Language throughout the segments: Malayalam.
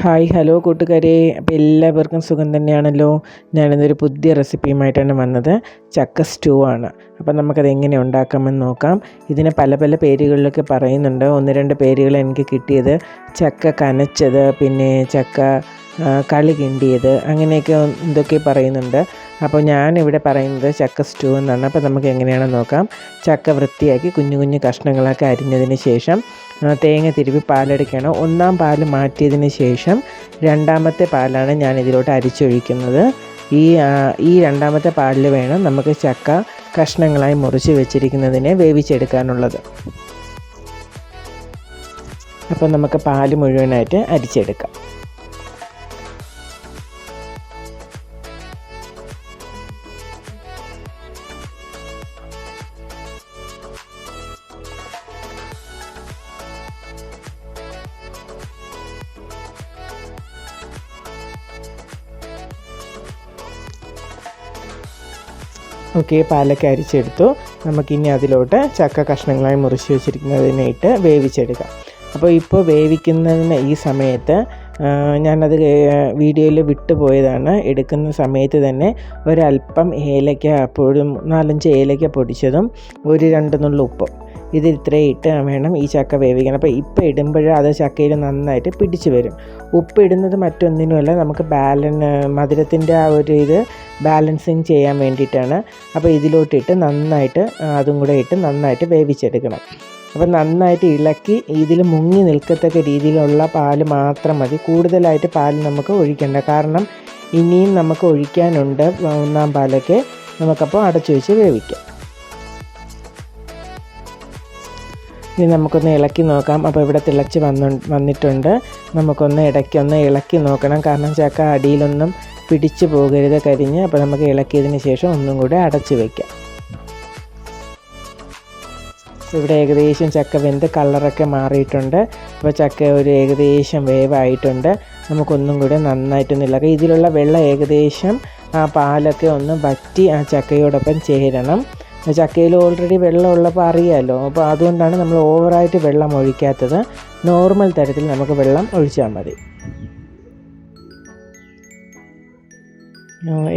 ഹായ് ഹലോ കൂട്ടുകാരെ. അപ്പോൾ എല്ലാവർക്കും സുഖം തന്നെയാണല്ലോ. ഞാനിന്നൊരു പുതിയ റെസിപ്പിയുമായിട്ടാണ് വന്നത്. ചക്ക സ്റ്റൂ ആണ്. അപ്പോൾ നമുക്കത് എങ്ങനെ ഉണ്ടാക്കാമെന്ന് നോക്കാം. ഇതിന് പല പല പേരുകളിലൊക്കെ പറയുന്നുണ്ട്. ഒന്ന് രണ്ട് പേരുകൾ എനിക്ക് കിട്ടിയത്. ചക്ക കനച്ചത് പിന്നെ ചക്ക കളി കിണ്ടിയത് അങ്ങനെയൊക്കെ എന്തൊക്കെ പറയുന്നുണ്ട്. അപ്പോൾ ഞാനിവിടെ പറയുന്നത് ചക്ക സ്റ്റൂ എന്നാണ്. അപ്പോൾ നമുക്ക് എങ്ങനെയാണെന്ന് നോക്കാം. ചക്ക വൃത്തിയാക്കി കുഞ്ഞു കുഞ്ഞു കഷ്ണങ്ങളൊക്കെ അരിഞ്ഞതിന് ശേഷം തേങ്ങ തിരുവി പാലെടുക്കണം ഒന്നാം പാൽ മാറ്റിയതിന് ശേഷം രണ്ടാമത്തെ പാലാണ് ഞാൻ ഇതിലോട്ട് അരിച്ചൊഴിക്കുന്നത്. ഈ ഈ രണ്ടാമത്തെ പാലിൽ വേണം നമുക്ക് ചക്ക കഷ്ണങ്ങളായി മുറിച്ച് വെച്ചിരിക്കുന്നതിനെ വേവിച്ചെടുക്കാനുള്ളത്. അപ്പോൾ നമുക്ക് പാൽ മുഴുവനായിട്ട് അരിച്ചെടുക്കാം. ഓക്കെ പാലൊക്കെ അരിച്ചെടുത്തു. നമുക്കിനി അതിലോട്ട് ചക്ക കഷ്ണങ്ങളായി മുറിച്ച് വെച്ചിരിക്കുന്നതിനായിട്ട് വേവിച്ചെടുക്കാം. അപ്പോൾ ഇപ്പോൾ വേവിക്കുന്നതിന് ഈ സമയത്ത് ഞാനത് വീഡിയോയിൽ വിട്ടുപോയതാണ്. എടുക്കുന്ന സമയത്ത് തന്നെ ഒരല്പം ഏലക്ക അപ്പോഴും നാലഞ്ച് ഏലക്ക പൊടിച്ചതും ഒരു രണ്ട് നുള്ള ഉപ്പും. ഇത് ഇത്രയും ഇട്ട് വേണം ഈ ചക്ക വേവിക്കാൻ. അപ്പോൾ ഇപ്പം ഇടുമ്പോൾ അത് ചക്കയിൽ നന്നായിട്ട് പിടിച്ചു വരും. ഉപ്പ് ഇടുന്നത് മറ്റൊന്നിനുമല്ല നമുക്ക് ബാലൻ മധുരത്തിന്റെ ആ ഒരു ഇത് ബാലൻസിങ് ചെയ്യാൻ വേണ്ടിയിട്ടാണ്. അപ്പോൾ ഇതിലോട്ടിട്ട് നന്നായിട്ട് അതും കൂടെ ഇട്ട് നന്നായിട്ട് വേവിച്ചെടുക്കണം. അപ്പോൾ നന്നായിട്ട് ഇളക്കി ഇതിൽ മുങ്ങി നിൽക്കത്തക്ക രീതിയിലുള്ള പാൽ മാത്രം മതി. കൂടുതലായിട്ട് പാൽ നമുക്ക് ഒഴിക്കേണ്ട. കാരണം ഇനിയും നമുക്ക് ഒഴിക്കാനുണ്ട് ഒന്നാം പാലൊക്കെ. നമുക്കപ്പോൾ അടച്ചു വെച്ച് വേവിക്കാം. ഇനി നമുക്കൊന്ന് ഇളക്കി നോക്കാം. അപ്പോൾ ഇവിടെ തിളച്ച് വന്നു വന്നിട്ടുണ്ട്. നമുക്കൊന്ന് ഇടയ്ക്കൊന്ന് ഇളക്കി നോക്കണം. കാരണം ചക്ക അടിയിലൊന്നും പിടിച്ചു പോകരുത് കരിഞ്ഞ്. അപ്പോൾ നമുക്ക് ഇളക്കിയതിന് ശേഷം ഒന്നും കൂടെ അടച്ചു വയ്ക്കാം. ഇവിടെ ഏകദേശം ചക്ക വെന്ത് കളറൊക്കെ മാറിയിട്ടുണ്ട്. അപ്പോൾ ചക്ക ഒരു ഏകദേശം വേവായിട്ടുണ്ട്. നമുക്കൊന്നും കൂടെ നന്നായിട്ടൊന്നും ഇളക്കാം. ഇതിലുള്ള വെള്ളം ഏകദേശം ആ പാലൊക്കെ ഒന്ന് വറ്റി ആ ചക്കയോടൊപ്പം ചേരണം. ചക്കയിൽ ഓൾറെഡി വെള്ളം ഉള്ളപ്പോൾ അറിയാമല്ലോ അപ്പോൾ അതുകൊണ്ടാണ് നമ്മൾ ഓവറായിട്ട് വെള്ളം ഒഴിക്കാത്തത്. നോർമൽ തരത്തിൽ നമുക്ക് വെള്ളം ഒഴിച്ചാൽ മതി.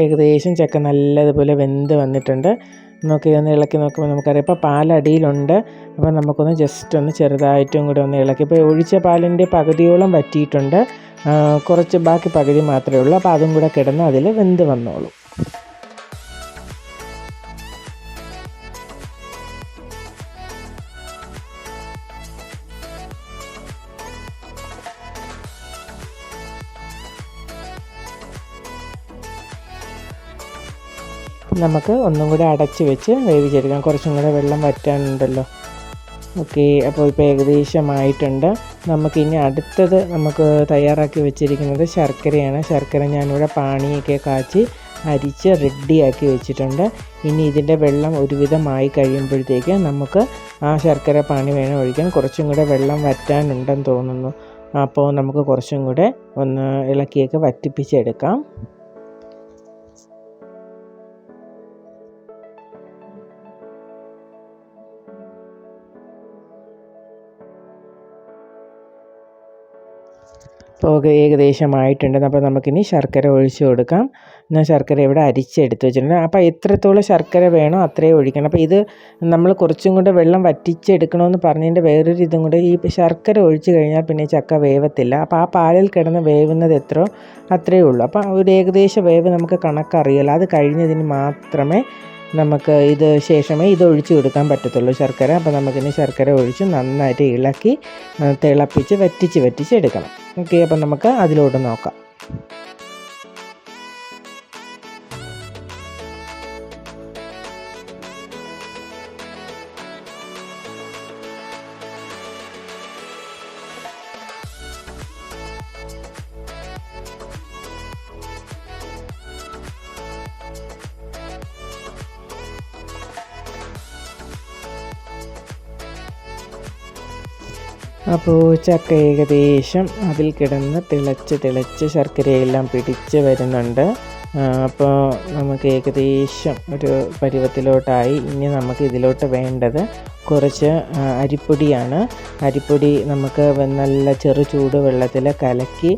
ഏകദേശം ചക്ക നല്ലതുപോലെ വെന്ത് വന്നിട്ടുണ്ട്. നമുക്ക് ഇതൊന്ന് ഇളക്കി നോക്കുമ്പോൾ നമുക്കറിയാം. ഇപ്പോൾ പാലടിയിലുണ്ട്. അപ്പോൾ നമുക്കൊന്ന് ജസ്റ്റ് ഒന്ന് ചെറുതായിട്ടും കൂടെ ഒന്ന് ഇളക്കി. ഇപ്പോൾ ഒഴിച്ച പാലിന്റെ പകുതിയോളം വറ്റിയിട്ടുണ്ട്. കുറച്ച് ബാക്കി പകുതി മാത്രമേ ഉള്ളൂ. അപ്പോൾ അതും കൂടെ കിടന്ന് അതിൽ വെന്ത് വന്നോളും. നമുക്ക് ഒന്നും കൂടി അടച്ച് വെച്ച് വേവിച്ചെടുക്കാം. കുറച്ചും കൂടെ വെള്ളം വറ്റാനുണ്ടല്ലോ. ഓക്കെ അപ്പോൾ ഇപ്പോൾ ഏകദേശമായിട്ടുണ്ട്. നമുക്കിനി അടുത്തത് നമുക്ക് തയ്യാറാക്കി വെച്ചിരിക്കുന്നത് ശർക്കരയാണ്. ശർക്കര ഞാനിവിടെ പാണിയൊക്കെ കാച്ചി അരിച്ച് റെഡിയാക്കി വെച്ചിട്ടുണ്ട്. ഇനി ഇതിന്റെ വെള്ളം ഒരുവിധമായി കഴിയുമ്പോഴത്തേക്ക് നമുക്ക് ആ ശർക്കര പാണി വേണം ഒഴിക്കാൻ കുറച്ചും കൂടെ വെള്ളം വറ്റാനുണ്ടെന്ന് തോന്നുന്നു. അപ്പോൾ നമുക്ക് കുറച്ചും കൂടെ ഒന്ന് ഇളക്കിയൊക്കെ വറ്റിപ്പിച്ചെടുക്കാം. ഇപ്പോൾ ഏകദേശമായിട്ടുണ്ട്. അപ്പോൾ നമുക്കിനി ശർക്കര ഒഴിച്ച് കൊടുക്കാം. ഞാൻ ശർക്കര ഇവിടെ അരിച്ചെടുത്ത് വെച്ചിട്ടുണ്ട്. അപ്പോൾ എത്രത്തോളം ശർക്കര വേണോ അത്രയും ഒഴിക്കണം. അപ്പോൾ ഇത് നമ്മൾ കുറച്ചും കൂടെ വെള്ളം വറ്റിച്ചെടുക്കണമെന്ന് പറഞ്ഞതിന്റെ വേറൊരു ഇതും കൂടെ ഈ ശർക്കര ഒഴിച്ച് കഴിഞ്ഞാൽ പിന്നെ ചക്ക വേവത്തില്ല. അപ്പോൾ ആ പാലിൽ കിടന്ന് വേവുന്നത് എത്രയോ അത്രയേ ഉള്ളൂ. അപ്പോൾ ഒരു ഏകദേശ വേവ് നമുക്ക് കണക്കറിയില്ല അത് കഴിഞ്ഞതിന് മാത്രമേ നമുക്ക് ഇത് ശേഷമേ ഇത് ഒഴിച്ചു കൊടുക്കാൻ പറ്റത്തുള്ളൂ ശർക്കര. അപ്പോൾ നമുക്കിനി ശർക്കര ഒഴിച്ച് നന്നായിട്ട് ഇളക്കി തിളപ്പിച്ച് വറ്റിച്ച് വറ്റിച്ച് എടുക്കണം. ഓക്കെ അപ്പം നമുക്ക് അതിലോട്ട് നോക്കാം. അപ്പോൾ ചക്ക ഏകദേശം അതിൽ കിടന്ന് തിളച്ച് തിളച്ച് ശർക്കരയെല്ലാം പിടിച്ച് വരുന്നുണ്ട്. അപ്പോൾ നമുക്ക് ഏകദേശം ഒരു പരുവത്തിലോട്ടായി ഇനി നമുക്ക് ഇതിലോട്ട് വേണ്ടത് കുറച്ച് അരിപ്പൊടിയാണ്. അരിപ്പൊടി നമുക്ക് നല്ല ചെറു ചൂട് വെള്ളത്തിൽ കലക്കി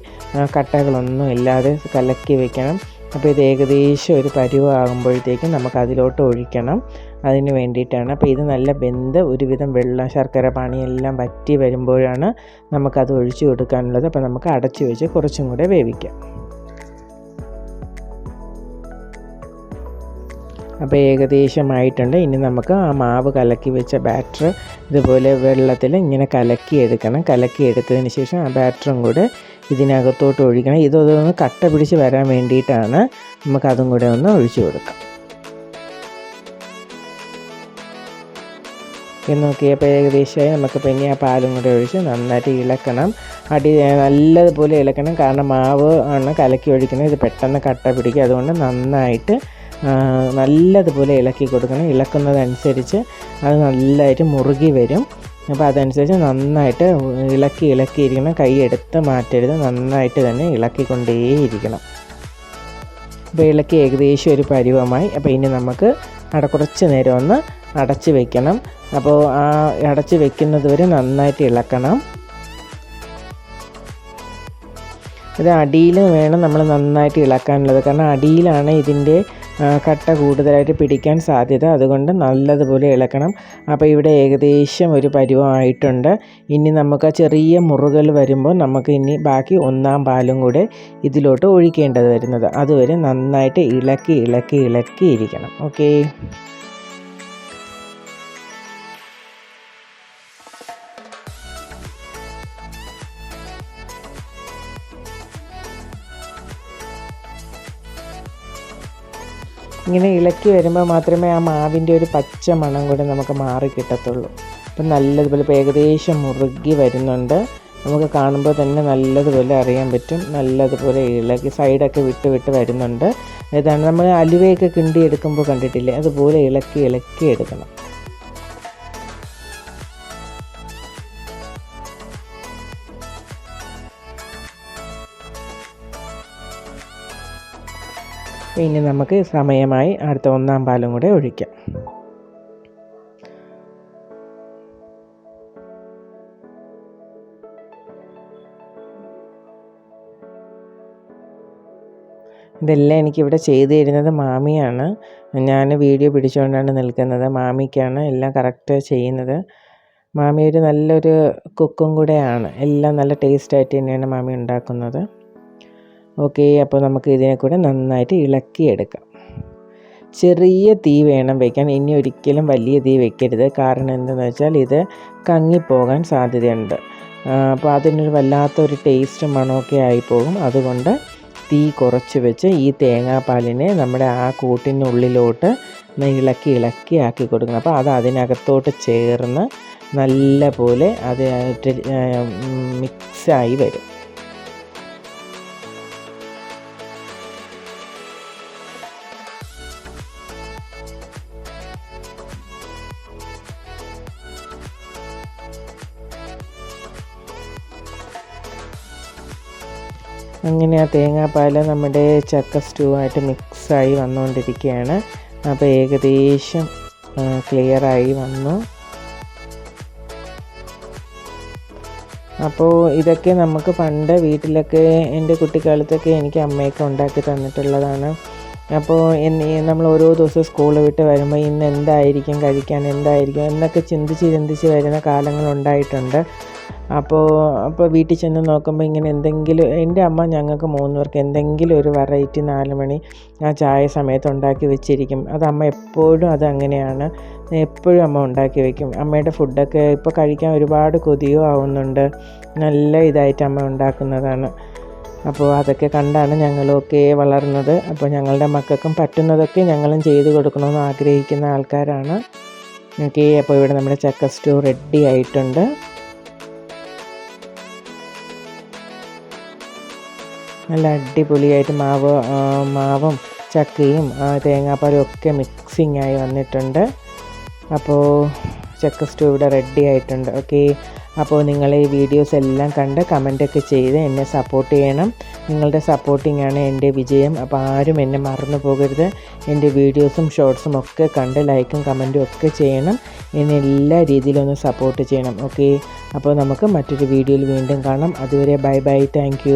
കട്ടകളൊന്നും ഇല്ലാതെ കലക്കി വെക്കണം. അപ്പോൾ ഇത് ഏകദേശം ഒരു പരുവാകുമ്പോഴത്തേക്കും നമുക്ക് അതിലോട്ട് ഒഴിക്കണം. അതിന് വേണ്ടിയിട്ടാണ്. അപ്പോൾ ഇത് നല്ല വെന്ത് ഒരുവിധം വെള്ളം ശർക്കര പാണിയെല്ലാം വറ്റി വരുമ്പോഴാണ് നമുക്കത് ഒഴിച്ചു കൊടുക്കാനുള്ളത്. അപ്പോൾ നമുക്ക് അടച്ചു വെച്ച് കുറച്ചും കൂടെ വേവിക്കാം. അപ്പോൾ ഏകദേശമായിട്ടുണ്ട്. ഇനി നമുക്ക് ആ മാവ് കലക്കി വെച്ച ബാറ്റർ ഇതുപോലെ വെള്ളത്തിൽ ഇങ്ങനെ കലക്കി എടുക്കണം കലക്കി എടുത്തതിന് ശേഷം ആ ബാറ്ററും കൂടെ ഇതിനകത്തോട്ട് ഒഴിക്കണം. ഇതൊന്ന് കട്ട പിടിച്ച് വരാൻ വേണ്ടിയിട്ടാണ് നമുക്കതും കൂടെ ഒന്ന് ഒഴിച്ചു കൊടുക്കാം. നോക്കിയപ്പോൾ ഏകദേശമായി നമുക്ക് പിന്നെ ആ പാലും കൂടെ ഒഴിച്ച് നന്നായിട്ട് ഇളക്കണം. അടി നല്ലതുപോലെ ഇളക്കണം. കാരണം മാവ് ആണ് കലക്കി ഒഴിക്കുന്നത്. ഇത് പെട്ടെന്ന് കട്ട പിടിക്കും. അതുകൊണ്ട് നന്നായിട്ട് നല്ലതുപോലെ ഇളക്കി കൊടുക്കണം. ഇളക്കുന്നതനുസരിച്ച് അത് നല്ലതായിട്ട് മുറുകി വരും. അപ്പോൾ അതനുസരിച്ച് നന്നായിട്ട് ഇളക്കി ഇളക്കി ഇരിക്കണം. കൈ എടുത്ത് മാറ്റരുത്. നന്നായിട്ട് തന്നെ ഇളക്കിക്കൊണ്ടേയിരിക്കണം. അപ്പോൾ ഇളക്കി ഏകദേശം ഒരു പരുവമായി. അപ്പോൾ ഇനി നമുക്ക് അട കുറച്ച് നേരം ഒന്ന് അടച്ച് വെക്കണം. അപ്പോൾ ആ അടച്ച് വെക്കുന്നത് വരെ നന്നായിട്ട് ഇളക്കണം. ഇത് അടിയിലും വേണം നമ്മൾ നന്നായിട്ട് ഇളക്കാനുള്ളത്. കാരണം അടിയിലാണ് ഇതിന്റെ കട്ട കൂടുതലായിട്ട് പിടിക്കാൻ സാധ്യത. അതുകൊണ്ട് നല്ലതുപോലെ ഇളക്കണം. അപ്പോൾ ഇവിടെ ഏകദേശം ഒരു പരുവമായിട്ടുണ്ട് ഇനി നമുക്ക് ചെറിയ മുറുകൾ വരുമ്പോൾ നമുക്ക് ഇനി ബാക്കി ഒന്നാം പാലും കൂടെ ഇതിലോട്ട് ഒഴിക്കേണ്ടത് വരുന്നത്. അതുവരെ നന്നായിട്ട് ഇളക്കി ഇളക്കി ഇളക്കി ഇരിക്കണം. ഓക്കേ. ഇങ്ങനെ ഇളക്കി വരുമ്പോൾ മാത്രമേ ആ മാവിന്റെ ഒരു പച്ച മണം കൂടെ നമുക്ക് മാറി കിട്ടത്തുള്ളൂ. അപ്പം നല്ലതുപോലെ ഇപ്പോൾ ഏകദേശം മുറുകി വരുന്നുണ്ട്. നമുക്ക് കാണുമ്പോൾ തന്നെ നല്ലതുപോലെ അറിയാൻ പറ്റും. നല്ലതുപോലെ ഇളകി സൈഡൊക്കെ വിട്ട് വിട്ട് വരുന്നുണ്ട്. ഇതാണ് നമ്മൾ അലുവയൊക്കെ കിണ്ടി എടുക്കുമ്പോൾ കണ്ടിട്ടില്ലേ? അതുപോലെ ഇളക്കി ഇളക്കി എടുക്കണം. ഇനി നമുക്ക് സമയമായി അടുത്ത ഒന്നാം പാലും കൂടെ ഒഴിക്കാം. ഇതെല്ലാം എനിക്കിവിടെ ചെയ്തു തരുന്നത് മാമിയാണ്. ഞാൻ വീഡിയോ പിടിച്ചുകൊണ്ടാണ് നിൽക്കുന്നത്. മാമിക്കാണ് എല്ലാം കറക്റ്റ് ചെയ്യുന്നത്. മാമി ഒരു നല്ലൊരു കുക്കും കൂടെയാണ്. എല്ലാം നല്ല ടേസ്റ്റായിട്ട് തന്നെയാണ് മാമി ഉണ്ടാക്കുന്നത്. ഓക്കെ അപ്പോൾ നമുക്ക് ഇതിനെ കൂടെ നന്നായിട്ട് ഇളക്കിയെടുക്കാം. ചെറിയ തീ വേണം വയ്ക്കാൻ ഇനി ഒരിക്കലും വലിയ തീ വെക്കരുത്. കാരണം എന്തെന്ന് വെച്ചാൽ ഇത് കങ്ങിപ്പോകാൻ സാധ്യതയുണ്ട്. അപ്പോൾ അതിനൊരു വല്ലാത്തൊരു ടേസ്റ്റ് മണമൊക്കെ ആയിപ്പോകും. അതുകൊണ്ട് തീ കുറച്ച് വെച്ച് ഈ തേങ്ങാപ്പാലിനെ നമ്മുടെ ആ കൂട്ടിനുള്ളിലോട്ട് ഇളക്കി ഇളക്കി ആക്കി കൊടുക്കണം. അപ്പോൾ അത് അതിനകത്തോട്ട് ചേർന്ന് നല്ല പോലെ അത് മിക്സായി വരും. അങ്ങനെ ആ തേങ്ങാപ്പാൽ നമ്മുടെ ചക്ക സ്റ്റൂ ആയിട്ട് മിക്സായി വന്നുകൊണ്ടിരിക്കുകയാണ് അപ്പോൾ ഏകദേശം ക്ലിയറായി വന്നു. അപ്പോൾ ഇതൊക്കെ നമുക്ക് പണ്ട് വീട്ടിലൊക്കെ എന്റെ കുട്ടിക്കാലത്തൊക്കെ എനിക്ക് അമ്മയൊക്കെ ഉണ്ടാക്കി തന്നിട്ടുള്ളതാണ്. അപ്പോൾ എന്നെ നമ്മൾ ഓരോ ദിവസവും സ്കൂൾ വിട്ട് വരുമ്പോൾ ഇന്ന് എന്തായിരിക്കും കഴിക്കാൻ എന്തായിരിക്കും എന്നൊക്കെ ചിന്തിച്ച് ചിന്തിച്ച് വരുന്ന കാലങ്ങളുണ്ടായിട്ടുണ്ട് അപ്പോൾ അപ്പോൾ വീട്ടിൽ ചെന്ന് നോക്കുമ്പോൾ ഇങ്ങനെ എന്തെങ്കിലും എന്റെ അമ്മ ഞങ്ങൾക്ക് മൂന്ന് പേർക്ക് എന്തെങ്കിലും ഒരു വെറൈറ്റി നാല് മണി ആ ചായ സമയത്ത് ഉണ്ടാക്കി വെച്ചിരിക്കും. അത് അമ്മ എപ്പോഴും അത് അങ്ങനെയാണ്. എപ്പോഴും അമ്മ ഉണ്ടാക്കി വെക്കും. അമ്മയുടെ ഫുഡൊക്കെ ഇപ്പോൾ കഴിക്കാൻ ഒരുപാട് കൊതിയോ ആവുന്നുണ്ട്. നല്ല ഇതായിട്ട് അമ്മ ഉണ്ടാക്കുന്നതാണ്. അപ്പോൾ അതൊക്കെ കണ്ടാണ് ഞങ്ങളൊക്കെ വളർന്നത്. അപ്പോൾ ഞങ്ങളുടെ മക്കൾക്കും പറ്റുന്നതൊക്കെ ഞങ്ങളും ചെയ്തു കൊടുക്കണമെന്ന് ആഗ്രഹിക്കുന്ന ആൾക്കാരാണ്. ഓക്കെ അപ്പോൾ ഇവിടെ നമ്മുടെ ചക്ക സ്റ്റൂ റെഡി ആയിട്ടുണ്ട്. നല്ല അടിപൊളിയായിട്ട് മാവ് മാവും ചക്കയും തേങ്ങാപ്പാലും ഒക്കെ മിക്സിങ് ആയി വന്നിട്ടുണ്ട്. അപ്പോൾ ചക്ക സ്റ്റൂ ഇവിടെ റെഡി ആയിട്ടുണ്ട്. ഓക്കെ അപ്പോൾ നിങ്ങൾ ഈ വീഡിയോസ് എല്ലാം കണ്ട് കമന്റൊക്കെ ചെയ്ത് എന്നെ സപ്പോർട്ട് ചെയ്യണം. നിങ്ങളുടെ സപ്പോർട്ടിങ്ങാണ് എന്റെ വിജയം. അപ്പോൾ ആരും എന്നെ മറന്നു പോകരുത്. എന്റെ വീഡിയോസും ഷോർട്സും ഒക്കെ കണ്ട് ലൈക്കും കമന്റും ഒക്കെ ചെയ്യണം. എന്നെ എല്ലാ രീതിയിലും ഒന്ന് സപ്പോർട്ട് ചെയ്യണം. ഓക്കെ അപ്പോൾ നമുക്ക് മറ്റൊരു വീഡിയോയിൽ വീണ്ടും കാണാം. അതുവരെ ബൈ ബൈ താങ്ക്